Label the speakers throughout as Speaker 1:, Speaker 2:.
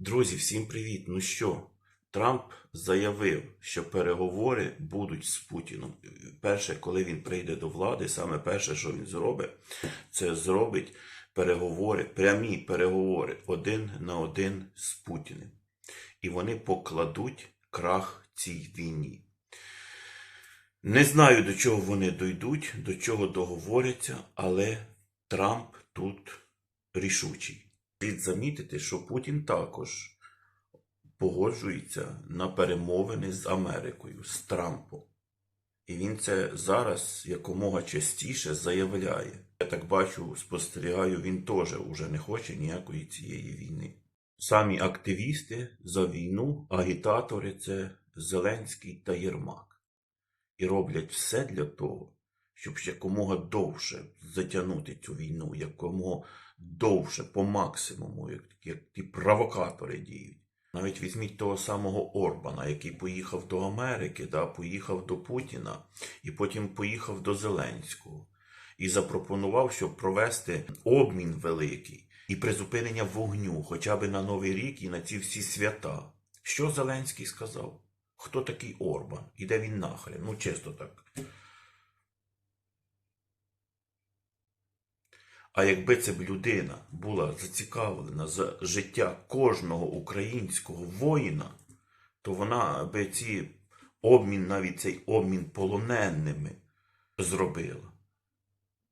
Speaker 1: Друзі, всім привіт! Ну що, Трамп заявив, що переговори будуть з Путіном. Перше, коли він прийде до влади, саме перше, що він зробить, це зробить переговори, прямі переговори один на один з Путіним. І вони покладуть крах цій війні. Не знаю, до чого вони дойдуть, до чого договоряться, але Трамп тут рішучий. Слід замітити, що Путін також погоджується на перемовини з Америкою, з Трампом. І він це зараз якомога частіше заявляє. Я так бачу, спостерігаю, він теж уже не хоче ніякої цієї війни. Самі активісти за війну, агітатори це Зеленський та Єрмак. І роблять все для того, щоб якомога довше затягнути цю війну, якомога довше, по максимуму, як, як ті провокатори діють. Навіть візьміть того самого Орбана, який поїхав до Америки, да, поїхав до Путіна і потім поїхав до Зеленського і запропонував, щоб провести обмін великий і призупинення вогню, хоча б на Новий рік і на ці всі свята. Що Зеленський сказав? Хто такий Орбан? І де він нахрен? Ну, чисто так. А якби ця б людина була зацікавлена за життя кожного українського воїна, то вона би ці обмін, навіть цей обмін полоненими зробила.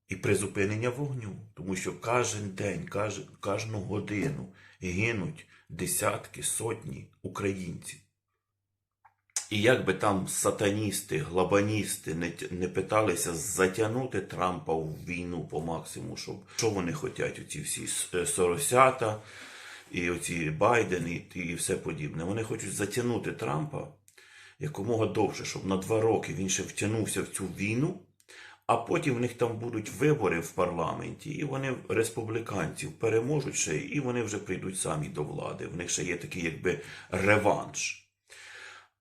Speaker 1: І призупинення вогню, тому що кожен день, кожну годину гинуть десятки, сотні українців. І як би там сатаністи, глобаністи не, не питалися затягнути Трампа в війну по максимуму, щоб що вони хочуть, оці всі е, соросята, і оці Байден, і, і все подібне. Вони хочуть затягнути Трампа якомога довше, щоб на два роки він ще втягнувся в цю війну, а потім в них там будуть вибори в парламенті, і вони республіканців переможуть ще, і вони вже прийдуть самі до влади. В них ще є такий якби реванш.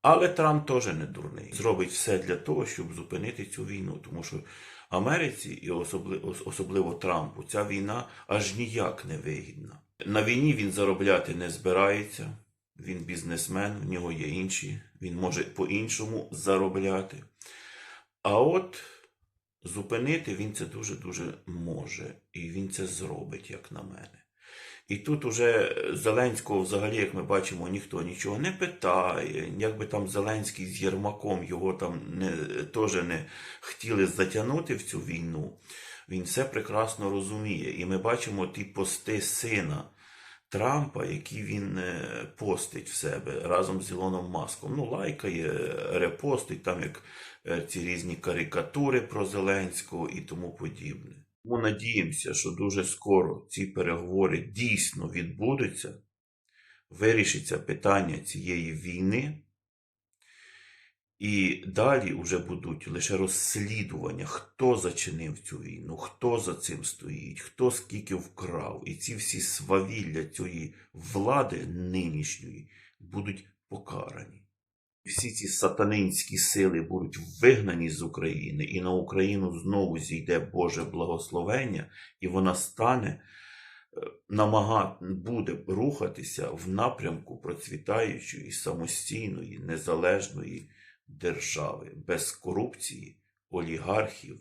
Speaker 1: Але Трамп теж не дурний. Зробить все для того, щоб зупинити цю війну. Тому що Америці і особливо, особливо Трампу ця війна аж ніяк не вигідна. На війні він заробляти не збирається. Він бізнесмен, в нього є інші, він може по-іншому заробляти. А от зупинити він це дуже-дуже може. І він це зробить, як на мене. І тут уже Зеленського, взагалі, як ми бачимо, ніхто нічого не питає. Якби там Зеленський з Єрмаком його там не, теж не хотіли затягнути в цю війну, він все прекрасно розуміє. І ми бачимо ті пости сина Трампа, які він е, постить в себе разом з Ілоном Маском. Ну, лайкає, репостить там як е, ці різні карикатури про Зеленського і тому подібне. Ми надіємося, що дуже скоро ці переговори дійсно відбудуться, вирішиться питання цієї війни, і далі вже будуть лише розслідування, хто зачинив цю війну, хто за цим стоїть, хто скільки вкрав. І ці всі свавілля цієї влади нинішньої будуть покарані. Всі ці сатанинські сили будуть вигнані з України, і на Україну знову зійде Боже благословення, і вона стане е, намага... буде рухатися в напрямку процвітаючої, самостійної, незалежної держави без корупції, олігархів